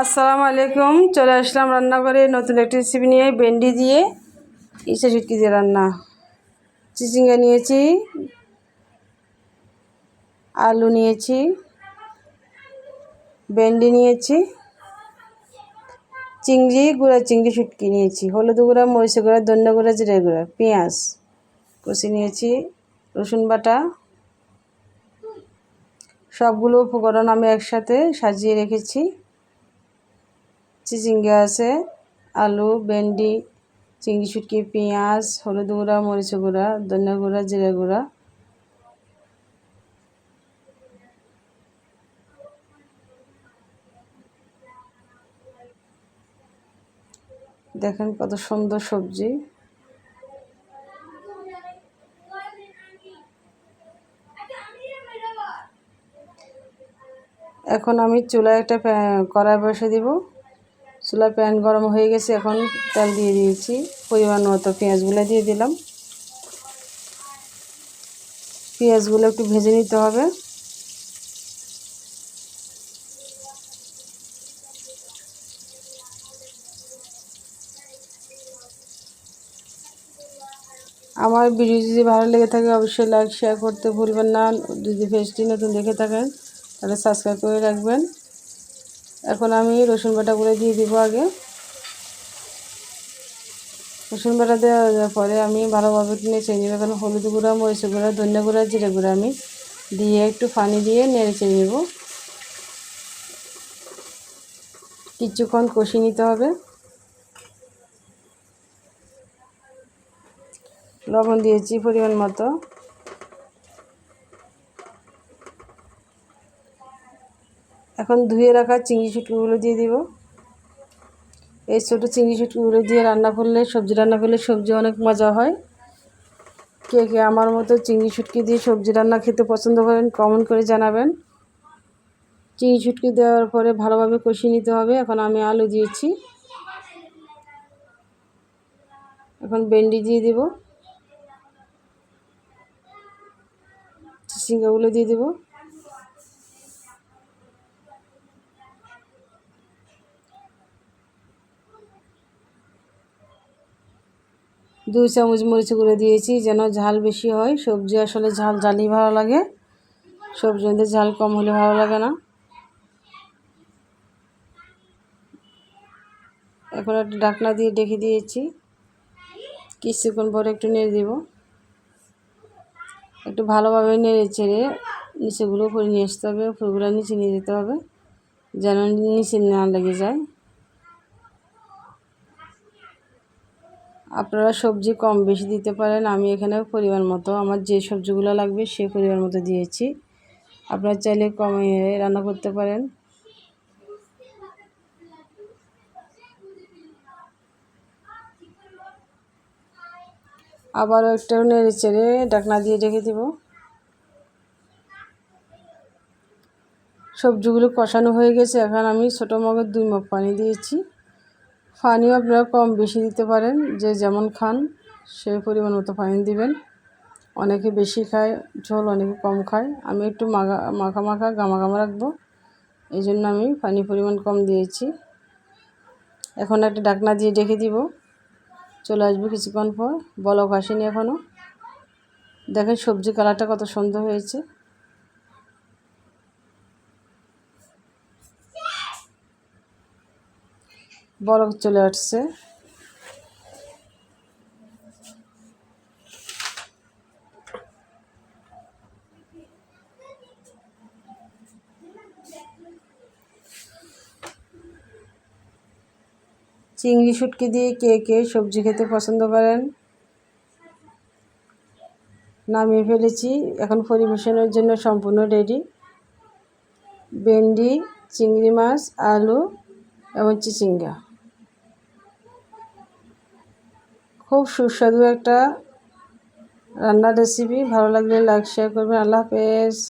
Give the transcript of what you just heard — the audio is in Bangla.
আসসালামু আলাইকুম, চলে আসলাম রান্নাঘরে নতুন একটি রেসিপি নিয়ে, ভেন্ডি দিয়ে ইসে শুটকি দিয়ে রান্না। চিচিঙ্গা নিয়েছি, আলু নিয়েছি, ভেন্ডি নিয়েছি, চিংড়ি গুঁড়া, চিংড়ি শুটকি নিয়েছি, হলুদ গুঁড়া, মরিচ গুঁড়া ধন্য গুঁড়া, জিরে গুঁড়া, পেঁয়াজ কষি নিয়েছি, রসুন বাটা। সবগুলো উপকরণ আমি একসাথে সাজিয়ে রেখেছি। চিচিঙ্গা আছে। আলু, ভেন্ডি, চিংড়ি শুটকি, পেঁয়াজ, হলুদ গুঁড়া, মরিচ গুঁড়া, ধনিয়া গুঁড়া, জিরা গুঁড়া। দেখেন কত সুন্দর সবজি। এখন আমি চুলায় একটা কড়াই বসে দিব। চুলার প্যান গরম হয়ে গেছে, এখন তেল দিয়ে দিয়েছি। পরিমাণ মতো পেঁয়াজগুলো দিয়ে দিলাম। পেঁয়াজগুলো একটু ভেজে নিতে হবে। আমার ভিডিও যদি ভালো লেগে থাকে, অবশ্যই লাইক শেয়ার করতে ভুলবেন না। যদি ফেসটি নতুন দেখে থাকেন, তাহলে সাবস্ক্রাইব করে রাখবেন। এখন আমি রসুন বাটাগুলো দিয়ে দিব আগে। রসুন বাটা দেওয়ার পরে আমি ভালোভাবে নেড়ে নেব এখন হলুদ গুঁড়া মরিচ গুঁড়া, ধনিয়া গুঁড়া, জিরে গুঁড়া আমি দিয়ে একটু পানি দিয়ে নেড়ে চেড়ে নেব। কিছুক্ষণ কষিয়ে নিতে হবে। লবণ দিয়েছি পরিমাণ মতো। এখন ধুয়ে রাখা চিংড়ি শুটকিগুলো দিয়ে দিব। এই ছোটো চিংড়ি শুটকিগুলো দিয়ে রান্না করলে, সবজি রান্না করলে সবজি অনেক মজা হয়। কে কে আমার মতো চিংড়ি শুটকি দিয়ে সবজি রান্না খেতে পছন্দ করেন কমেন্ট করে জানাবেন। চিংড়ি শুটকি দেওয়ার পরে ভালোভাবে কষিয়ে নিতে হবে। এখন আমি আলু দিয়েছি। এখন ভেন্ডি দিয়ে দেব। চিচিঙ্গাগুলো দিয়ে দেবো। দুই চামচ মরিচ গুঁড়ো দিয়েছি যেন ঝাল বেশি হয়। সবজি আসলে ঝাল, ঝালই ভালো লাগে। সবজি মধ্যে ঝাল কম হলে ভালো লাগে না। এখন একটু ডাকনা দিয়ে ডেকে দিয়েছি। কিছুক্ষণ পরে একটু নেড়ে দিব। একটু ভালোভাবে নেড়ে চেড়ে নিচেগুলো করে নিয়ে আসতে হবে ফুলগুলো নিচে নিয়ে যেতে হবে, যেন নিচে না লেগে যায়। আপনারা সবজি কম বেশি দিতে পারেন। আমি এখানে পরিমাণ মতো, আমার যে সবজিগুলো লাগবে সেই পরিমাণ মতো দিয়েছি। আপনারা চাইলে কমিয়ে রান্না করতে পারেন। আবার একটা নেড়ে চেড়ে ডাকনা দিয়ে রেখে দেব। সবজিগুলো কষানো হয়ে গেছে। এখন আমি ছোটো মগের দুই মগ পানি দিয়েছি। পানিও আপনারা কম বেশি দিতে পারেন। যে যেমন খান সেই পরিমাণ মতো পানি দিবেন। অনেকে বেশি খায়, ঝোল অনেকে কম খায়। আমি একটু মাখা মাখা মাখা, গামা গামা রাখব। এই জন্য আমি পানি পরিমাণ কম দিয়েছি। এখন একটা ডাকনা দিয়ে ডেকে দিব। চলে আসবে কিছুক্ষণ পর। বলক আসেনি এখনও দেখেন সবজি কালারটা কত সুন্দর হয়েছে। বরফ চলে আসছে। চিংড়ি শুটকি দিয়ে কে কে সবজি খেতে পছন্দ করেন? নামিয়ে ফেলেছি। এখন পরিবেশনের জন্য সম্পূর্ণ রেডি। ভেন্ডি, চিংড়ি মাছ, আলু এবং চিচিঙ্গা। খুব সুস্বাদু একটা রান্নার রেসিপি ভালো লাগলে লাইক শেয়ার করবেন। আল্লাহ হাফেজ।